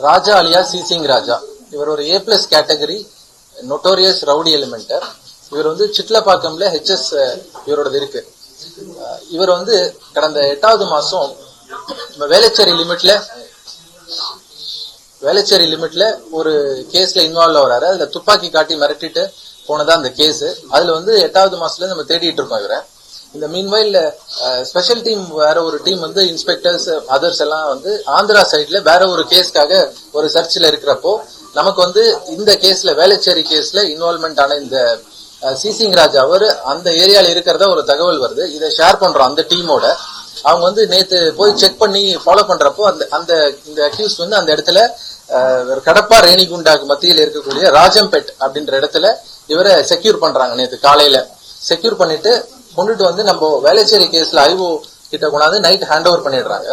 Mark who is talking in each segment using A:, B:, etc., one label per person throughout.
A: ராஜா அலியா சிசிங் ராஜா. இவர் ஒரு A plus category notorious rowdy Elementor இவர் வந்து சிட்லப்பாக்கம்ல ஹெச்எஸ் இவரோடது இருக்கு. இவர் வந்து கடந்த எட்டாவது மாசம் நம்ம லிமிட்ல வேலைச்சேரி லிமிட்ல ஒரு கேஸ்ல இன்வால்வ் ஆகிறாரு. அதுல துப்பாக்கி காட்டி மிரட்டிட்டு போனதா அந்த கேஸ். அதுல வந்து எட்டாவது மாசத்துல நம்ம தேடிட்டு இருக்கோம் இவரை. இந்த மீன்வைல் ஸ்பெஷல் டீம் வேற ஒரு டீம் வந்து இன்ஸ்பெக்டர்ஸ் அதர்ஸ் எல்லாம் வந்து ஆந்திரா சைட்ல வேற ஒரு கேஸ்க்காக ஒரு சர்ச்சில் இருக்கிறப்போ நமக்கு வந்து இந்த கேஸ்ல வேளச்சேரி கேஸ்ல இன்வால்மெண்ட் ஆன இந்த சிசிங்ராஜ் அவர் அந்த ஏரியால இருக்கிறதா ஒரு தகவல் வருது. இதை ஷேர் பண்றோம் அந்த டீமோட அவங்க வந்து நேத்து போய் செக் பண்ணி ஃபாலோ பண்றப்போ அந்த அந்த இந்த அக்யூஸ் வந்து அந்த இடத்துல கடப்பா ரேணிகுண்டாக்கு மத்தியில் இருக்கக்கூடிய ராஜம்பெட் அப்படின்ற இடத்துல இவரை செக்யூர் பண்றாங்க நேத்து காலையில. செக்யூர் பண்ணிட்டு கொண்டுட்டு வந்து நம்ம வேலைச்சேரி கேஸ்ல ஐஓ கிட்ட கொண்டாந்து நைட் ஹேண்ட் ஓவர் பண்ணிடுறாங்க.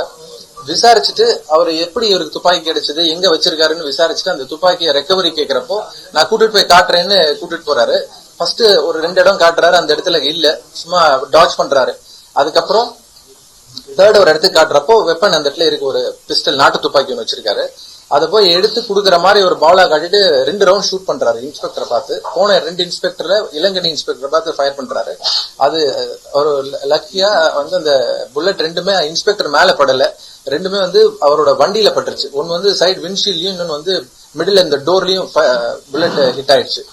A: விசாரிச்சுட்டு அவர் எப்படி இவருக்கு துப்பாக்கி கிடைச்சது எங்க வச்சிருக்காருன்னு விசாரிச்சுட்டு அந்த துப்பாக்கியை ரெக்கவரி கேட்கிறப்போ நான் கூட்டிட்டு போய் காட்டுறேன்னு கூட்டிட்டு போறாரு. ஃபர்ஸ்ட் ஒரு ரெண்டு இடம் காட்டுறாரு அந்த இடத்துல இல்ல. சும்மா டாச் பண்றாரு. அதுக்கப்புறம் தேர்ட் ஒரு இடத்துக்கு காட்டுறப்போ வெப்பன் அந்த இடத்துல இருக்கு ஒரு பிஸ்டல் நாட்டு துப்பாக்கி ஒன்று வச்சிருக்காரு. அதை போய் எடுத்து கொடுக்குற மாதிரி ஒரு பாலா காட்டிட்டு ரெண்டு ரவுண்ட் ஷூட் பண்றாரு. இன்ஸ்பெக்டரை பார்த்து. போன ரெண்டு இன்ஸ்பெக்டர்ல இளங்கனி இன்ஸ்பெக்டரை பார்த்து ஃபயர் பண்றாரு. அது ஒரு லக்கியா வந்து அந்த புல்லட் ரெண்டுமே இன்ஸ்பெக்டர் மேல படல. ரெண்டுமே வந்து அவரோட வண்டியில பட்டுருச்சு. ஒன்னு வந்து சைடு விண்ட்ஷீல்டையும் இன்னொன்னு வந்து மிடில் இந்த டோர்லயும் புல்லட் ஹிட் ஆயிடுச்சு.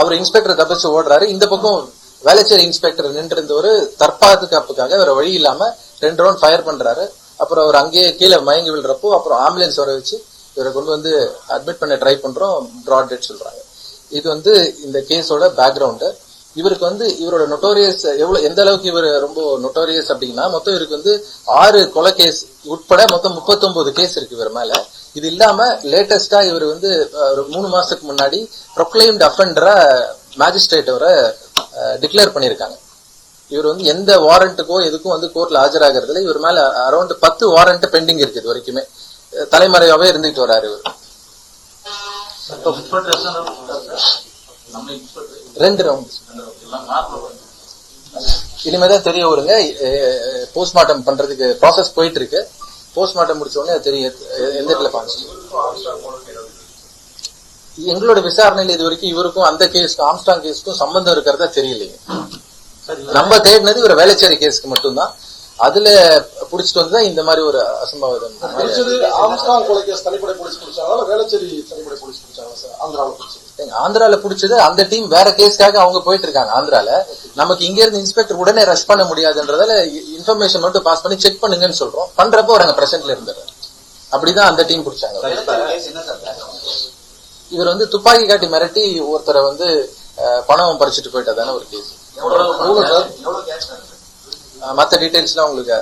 A: அவர் இன்ஸ்பெக்டர் தப்பிச்சு ஓடுறாரு. இந்த பக்கம் வேலைச்சேரி இன்ஸ்பெக்டர் நின்று இருந்தவர் தற்பாதுகாப்புக்காக வேற வழி இல்லாம ரெண்டு ரவுண்ட் ஃபயர் பண்றாரு. அப்புறம் அவர் அங்கேயே கீழே மயங்கி விழுறப்போ அப்புறம் ஆம்புலன்ஸ் வர வச்சு இவரை கொண்டு வந்து அட்மிட் பண்ண ட்ரை பண்றோம். ப்ராட் டெட் சொல்றாங்க. இது வந்து இந்த கேஸோட பேக்ரவுண்டு இவருக்கு வந்து இவரோட நொட்டோரியஸ் எவ்வளவு எந்த அளவுக்கு இவர் ரொம்ப நொட்டோரியஸ் அப்படின்னா மொத்தம் இவருக்கு வந்து ஆறு கொலை கேஸ் உட்பட மொத்தம் 39 கேஸ் இருக்கு இவர் மேல. இது இல்லாம லேட்டஸ்டா இவர் வந்து ஒரு மூணு மாசத்துக்கு முன்னாடி ப்ரொக்ளைம்டு அஃபெண்டரா மேஜிஸ்ட்ரேட் அவரை டிக்ளேர் பண்ணியிருக்காங்க. இவர் வந்து எந்த வாரண்ட்டுக்கோ எதுக்கும் வந்து கோர்ட்ல ஆஜராகிறதுல இவர் மேல அரௌண்ட் பத்து வாரண்ட் பெண்டிங் இருக்கு இது வரைக்குமே. அஹ், தலைமறைவாவே இருந்துட்டு வராரு ரெண்டு ரவுண்ட் இனிமேதான் தெரிய வருங்க. போஸ்ட்மார்ட்டம் பண்றதுக்கு ப்ராசஸ் போயிட்டு இருக்கு போஸ்ட்மார்ட்டம் முடிச்ச உடனே தெரியும். எந்த இடத்துல பாஞ்சு எங்களோட விசாரணையில இது வரைக்கும் இவருக்கும் அந்த கேஸ்க்கும் ஆம்ஸ்டாங் கேஸ்க்கும் சம்பந்தம் இருக்கிறதா தெரியலைங்க நம்ம தேடினது இவர் வேலைச்சேரி கேஸ்க்கு மட்டும்தான். அதுல புடிச்சிட்டு வந்து இந்த மாதிரி ஒரு அசம்பாவிதம்.
B: பிடிச்சது ஆம்ஸ்டாங் கொலை கேஸ் தனிப்படை போலீஸ் பிடிச்சாங்களா வேளச்சேரி தனிப்படை போலீஸ் பிடிச்சாங்களா சார் ஆந்திராவில் பிடிச்சது
A: ஆந்திரால புடிச்சது அந்த டீம் வேற கேஸ்க்காக அவங்க போயிட்டு இருக்காங்க ஆந்திரால. நமக்கு இங்க இருந்து இன்ஸ்பெக்டர் உடனே ரஷ் பண்ண முடியாதுன்றதால இன்ஃபர்மேஷன் மட்டும் பாஸ் பண்ணி செக் பண்ணுங்கன்னு சொல்றோம். பண்றப்போ அவர் அங்க பிரசன்ட்ல இருந்துறாரு அப்படிதான் அந்த டீம் பிடிச்சாங்க இவர் வந்து துப்பாக்கி காட்டி மிரட்டி ஒருத்தரை வந்து பணம் பறிச்சுட்டு போயிட்டதான ஒரு கேஸ். மத்த டீடைல்ஸ்லாம் உங்களுக்கு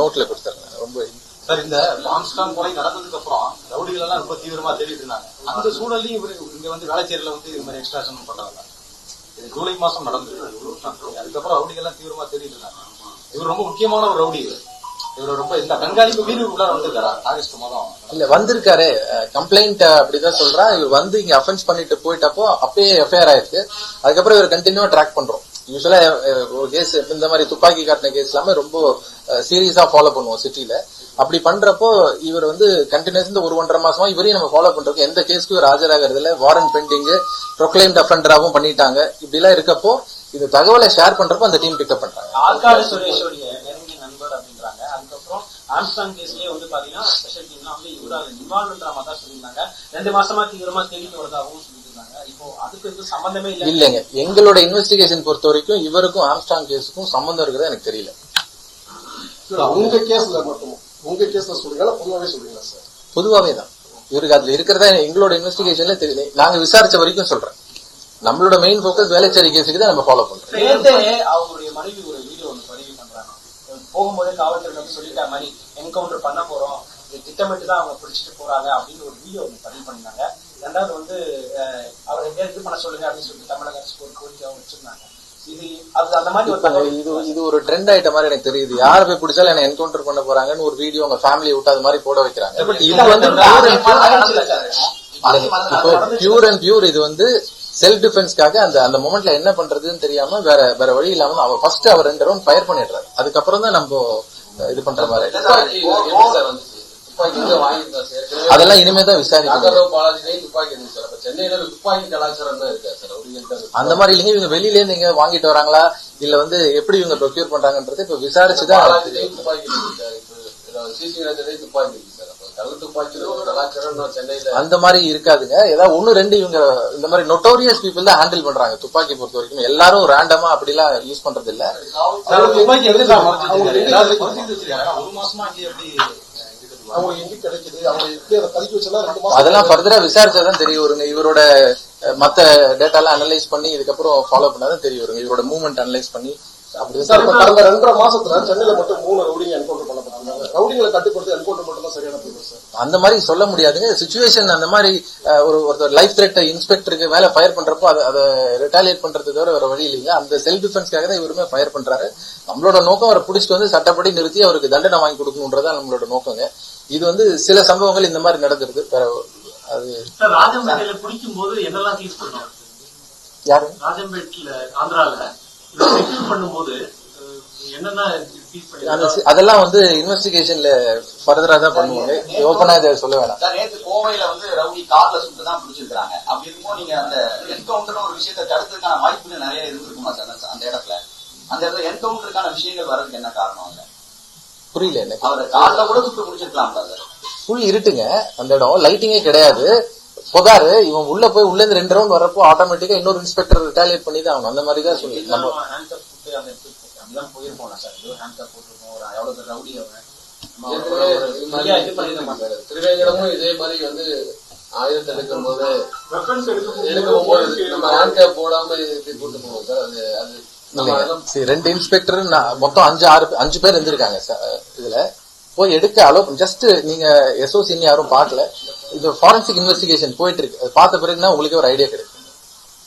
A: நோட்ல கொடுத்துறேன். ரொம்ப
C: சார் இந்த ஆம்ஸ்டாங் கொலை நடந்ததுக்கு அப்புறம் ரவுடிகள் எல்லாம் ரொம்ப தீவிரமா தேடிட்டு இருந்தாங்க. அந்த சூழலையும் இவரு இங்க வந்து வேலைச்சேரியில வந்து இது மாதிரி எக்ஸ்ட்ராஷன் பண்றாங்க. இது ஜூலை மாசம் நடந்தது. அதுக்கப்புறம் ரவுடிகள் எல்லாம் தீவிரமா தேடிட்டு இருந்தாங்க. இவர் ரொம்ப முக்கியமான ஒரு ரவுடி இவர். ரொம்ப இந்த கண்காணிப்பு உள்ளார வந்திருக்காரா? ஆகஸ்ட் மாதம்
A: இல்ல வந்திருக்காரு. கம்ப்ளைண்ட் அப்படிதான் சொல்றான். இவர் வந்து இங்க அஃபென்ஸ் பண்ணிட்டு போயிட்டப்போ அப்பயே எஃப்ஐஆர் ஆயிருக்கு. அதுக்கப்புறம் இவர் கண்டினியூவா ட்ராக் பண்றோம். யூஸ்வலா uh, uh, ஒரு கேஸ் இந்த மாதிரி துப்பாக்கி காட்டின கேஸ் எல்லாமே ரொம்ப uh, சீரியஸா ஃபாலோ பண்ணுவோம் சிட்டில அப்படி பண்றப்போ இவர் வந்து கண்டினியூஸ் இந்த ஒரு ஒன்றரை மாசமா இவரையும் நம்ம ஃபாலோ பண்றோம் எந்த கேஸ்க்கும் இவர் ஆஜராகிறது இல்ல. வாரண்ட் பெண்டிங் ப்ரொக்ளைம் அஃபெண்டராகவும் பண்ணிட்டாங்க. இப்படி எல்லாம் இருக்கப்போ இந்த தகவலை ஷேர் பண்றப்போ அந்த டீம் பிக்கப் பண்றாங்க.
D: ஆற்காடு சுரேஷோடைய நெருங்கிய நண்பர் அப்படின்றாங்க. அதுக்கப்புறம் ஆம்ஸ்டாங் கேஸ்லயே வந்து பாத்தீங்கன்னா ஸ்பெஷல் டீம்லாம் வந்து இவரோட இன்வால்மெண்ட் மாதிரி தான் சொல்லியிருந்தாங்க. ரெண்டு மாசமா தீவிரமா தேடி வருதாகவும்
A: இல்லைங்க. எங்களோட இன்வெஸ்டிகேஷன் பொறுத்த வரைக்கும் இவருக்கும் ஆம்ஸ்டாங் கேஸுக்கும் சம்பந்தம் இருக்கிறதா எனக்கு தெரியல.
B: இல்ல, உங்க கேஸ்ல மட்டும். உங்க கேஸ்ல சொல்றீங்களா? பொதுவாவே சொல்றீங்களா சார்
A: பொதுவாவே தான். இவருக்கு அதுல இருக்கிறதா எங்களோட இன்வெஸ்டிகேஷன்ல தெரியல. நாங்க விசாரிச்ச வரைக்கும் சொல்றேன். நம்மளோட மெயின் ஃபோக்கஸ் வேலைச்சேரி கேஸுக்கு தான் நம்ம ஃபாலோ பண்றோம்.
D: அவங்களுடைய மனைவி ஒரு வீடியோ ஒன்று பதிவு பண்றாங்க. போகும்போதே காவல்துறை சொல்லிட்டா மாதிரி என்கவுண்டர் பண்ண போறோம். திட்டமிட்டு தான் அவங்க பிடிச்சிட்டு போறாங்க அப்படின்னு ஒரு வீடியோ ஒன்று பதிவு பண்ணிருந்தாங்க. ரெண்டாவது வந்து அவரை இது பண்ண சொல்லுங்க அப்படின்னு சொல்லிட்டு தமிழக அரசுக்கு ஒரு கோரிக்கையாகவும் வச்சிருந்தாங்க. இது அது அந்த மாதிரி ஒரு
A: இப்ப
D: தகவல்
A: இது இது ஒரு ட்ரெண்ட் ஆயிட்ட மாதிரி எனக்கு தெரியுது. யாரை போய் பிடிச்சாலும் என்ன என்கவுண்டர் பண்ண போறாங்கன்னு ஒரு வீடியோ உங்க ஃபேமிலியை விட்டு அது மாதிரி போட வைக்கிறாங்க. பட் இது வந்து pure and pure and pure இது வந்து செல்ஃப் டிஃபென்ஸ்க்காக அந்த அந்த மொமெண்ட்ல என்ன பண்றதுன்னு தெரியாம வேற வேற வழி இல்லாம அவ ஃபர்ஸ்ட் அவர் ரெண்டு ரவுண்ட் ஃபயர் பண்ணிடுறாரு. அதுக்கப்புறம் தான் நம்ம இது பண்ற மாதிரி. அதெல்லாம் இனிமே தான் விசாரிக்கணும். அந்த மாதிரி இல்லைங்க இவங்க வெளியில இருந்து எங்க வாங்கிட்டு வராங்களா? இல்ல வந்து எப்படி இவங்க ப்ரொக்யூர் பண்றாங்கன்றது இப்ப விசாரிச்சுதான் அந்த மாதிரி இருக்காதுங்க. ஏதாவது ஒண்ணு ரெண்டு இவங்க இந்த மாதிரி நொட்டோரியஸ் பீப்புள் தான் ஹேண்டில் பண்றாங்க. துப்பாக்கி பொறுத்த வரைக்கும் எல்லாரும் ரேண்டமா அப்படிலாம் யூஸ் பண்றது இல்ல
B: அவங்களுக்கு எங்க கிடைக்குது அவங்க எப்படி அதை பதுக்கி வச்சா ரெண்டு மாசம்
A: அதெல்லாம் ஃபர்தரா விசாரிச்சாதான் தெரிய வருங்க இவரோட மத்த டேட்டாலாம் அனலைஸ் பண்ணி இதுக்கப்புறம் ஃபாலோ பண்ணாதான் தெரிய வருங்க இவரோட மூவ்மெண்ட் அனலைஸ் பண்ணி அப்படி
B: ரெண்டரை மாசத்துல சென்னையில மட்டும் மூணு ரவுடிங்க என்கவுண்டர் ரவுடிங்களை கட்டுப்படுத்தி என்கவுண்டர் மட்டும் தான் சரியான சார்
A: அந்த மாதிரி சொல்ல முடியாதுங்க. சுச்சுவேஷன் அந்த மாதிரி ஒரு ஒருத்தர் லைஃப் த்ரெட் இன்ஸ்பெக்டருக்கு மேல ஃபயர் பண்றப்போ அதை அதை ரிட்டாலியேட் பண்றது தவிர வேற வழி இல்லைங்க. அந்த செல்ஃப் டிஃபென்ஸ்க்காக தான் இவருமே ஃபயர் பண்றாரு. நம்மளோட நோக்கம் அவரை பிடிச்சிட்டு வந்து சட்டப்படி நிறுத்தி அவருக்கு தண்டனை வாங்கி கொடுக்கணுன்றதா நம்மளோட நோக்கங்க. இது வந்து சில சம்பவங்கள் இந்த மாதிரி நடந்துருது வேற அது
E: சார் ராஜம்பேட்டையில குடிக்கும் போது என்னெல்லாம் சீஸ் பண்ணோம்?
A: யாரு?
E: ராஜம்பேட்ல ஆந்திரால. பண்ணும்போது என்னென்ன
A: அதெல்லாம் வந்து இன்வெஸ்டிகேஷன்ல ஃபர்தரா தான் பண்ணுவாங்க ஓப்பனா இதை சொல்ல வேணாம்.
F: சார் நேத்து கோவையில வந்து ரவுடி கார்ல சுட்டு தான் பிடிச்சிருக்காங்க அப்படி இருக்கும்போது நீங்க அந்த என்கவுண்டர் ஒரு விஷயத்தை தடுக்கிறதுக்கான வாய்ப்புகள் நிறைய இருந்திருக்குமா சார் அந்த- இடத்துல? அந்த இடத்துல என்கவுண்டருக்கான விஷயங்கள் வர்றதுக்கு என்ன காரணம்
A: புரியல எனக்கு.
F: அவரை கார்ல கூட சுட்டு பிடிச்சிருக்கலாம்ல சார்.
A: ஃபுல் இருட்டுங்க அந்த இடம். லைட்டிங்கே கிடையாது. புகாரு இவன் உள்ள போய் உள்ள இருந்து ரெண்டு ரவுண்ட் வரப்போ ஆட்டோமேட்டிக்கா இன்னொரு இன்ஸ்பெக்டர் ரிட்டாலியேட் பண்ணி தான் ஆகணும். அந்த மாதிரி தான் சொல்லி நம்ம
D: ஹேண்ட் கப் போட்டு அந்த இடத்துக்கு அப்படிதான் போயிருப்போம் சார் ஏதோ ஹேண்ட் கப் போட்டிருப்போம் ஒரு எவ்வளவு பேர் ரவுடி அவன். நம்ம
G: ஏற்கனவே
D: ஒரு
G: இது மாதிரி திருவேங்கடமும் இதே வந்து ஆயுதத்தை எடுக்கும் போது எடுக்கும் போது நம்ம ஹேண்ட்கேப் போடாம இப்படி கூட்டு போவோம் சார். அது
A: ரெண்டு இன்ஸ்பெக்டர் மொத்தம் அஞ்சு ஆறு அஞ்சு பேர் இருந்திருக்காங்க இதுல. போய் எடுக்க அலோ ஜஸ்ட் நீங்க எஸ்ஓசி இன்னும் யாரும் பார்க்கல. இது ஃபாரன்சிக் இன்வெஸ்டிகேஷன் போயிட்டு இருக்கு. அது பார்த்த பிறகுனா உங்களுக்கு ஒரு ஐடியா கிடைக்கும்.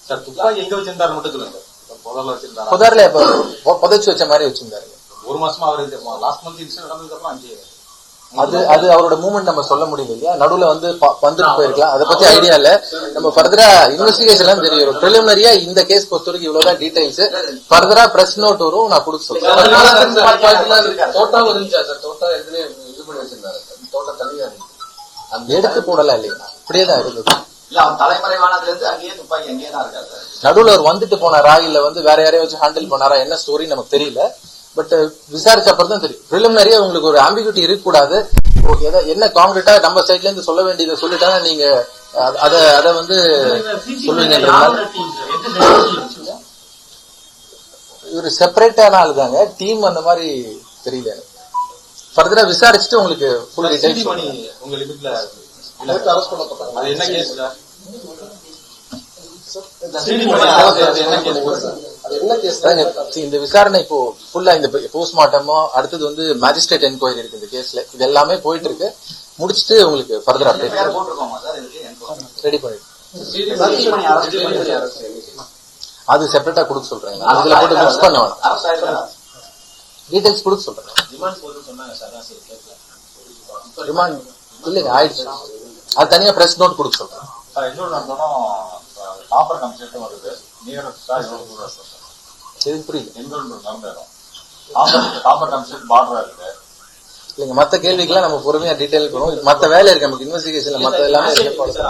C: சார் துப்பாக்கி எங்க வச்சிருந்தாரு மட்டும் சொல்லுங்க சார். புதர்ல
A: இப்ப புதைச்சு வச்ச மாதிரி வச்சிருந்தாரு.
C: ஒரு மாசமா அவர் லாஸ்ட் மந்த் இன்சிடென்ட் நடந்ததுக்கு அப்புறம் அஞ்சு
A: அது அது அவரோட மூவ்மெண்ட் நம்ம சொல்ல முடியல இல்லையா? நடுவுல வந்து வந்துட்டு போயிருக்கலாம். அதை பத்தி ஐடியா இல்ல. நம்ம ஃபர்தரா இன்வெஸ்டிகேஷன் தெரியும். ப்ரிலிமினரியா இந்த கேஸ் பொறுத்த வரைக்கும் இவ்வளவுதான் டீடைல்ஸ் ஃபர்தரா பிரஸ் நோட் வரும். நான் கொடுக்க சொல்றேன்.
G: தோட்டாவும் இருந்துச்சா சார் தோட்டா ஏற்கனவே இது பண்ணி வச்சிருந்தாரு தனியா இருந்துச்சு
A: அந்த எடுத்து போடலாம் இல்லையா? அப்படியே தான் இருந்தது
F: இல்ல அவன் தலைமறைவானதுல இருந்து அங்கேயே துப்பாக்கி அங்கேயே தான் இருக்காரு சார்?
A: நடுவுல அவர் வந்துட்டு போனாரா? இல்ல வந்து வேற யாரையும் வச்சு ஹேண்டில் பண்ணாரா? என்ன ஸ்டோரி நமக்கு தெரியல. பட் விசாரிச்ச அப்புறம் தான் தெரியும். ப்ரிலிமினரியா உங்களுக்கு ஒரு ஆம்பிகிட்டி இருக்கக்கூடாது. என்ன காங்கிரீட்டா நம்ம சைட்ல இருந்து சொல்ல வேண்டியதை சொல்லிட்டா நீங்க அத- அத வந்து சொல்லுவீங்கன்றதுனால இவர் செப்பரேட்டான ஆளு தாங்க டீம் அந்த மாதிரி தெரியல ஃபர்தரா விசாரிச்சுட்டு உங்களுக்கு ஃபுல் டீடைல்ஸ்
C: மணி
A: இந்த விசாரணை இப்போ ஃபுல்லா இந்த போஸ்ட்மார்ட்டமோ அடுத்தது வந்து மேஜிஸ்ட்ரேட் என்கொயரி இருக்கு இந்த கேஸ்ல இது எல்லாமே போயிட்டு இருக்கு முடிச்சுட்டு உங்களுக்கு ஃபர்தர் அப்டேட் ரெடி பண்ணிட்டு அது செப்பரேட்டா கொடுக்க சொல்றேன். அதுல போட்டு மிக்ஸ் பண்ண வேணாம் டீடைல்ஸ் கொடுக்க சொல்றேன். ரிமாண்ட் இல்லைங்க ஆயிடுச்சு அது தனியா பிரஸ் நோட் கொடுக்க சொல்றேன்
H: காப்பர் கம்ப்ளைண்ட்டும் வருது நியரஸ்டா எவ்வளவு தூரம் சார்
A: எதுவும் புரியல
H: நடந்த இடம் காப்பர் காப்பர் பார்டரா இருக்கு
A: இல்லைங்க மத்த கேள்விக்கெல்லாம் நம்ம பொறுமையா டீடைல் பண்ணுவோம் மத்த வேலை இருக்கு நமக்கு இன்வெஸ்டிகேஷன்ல மத்த எல்லாமே இருக்கு
D: சார்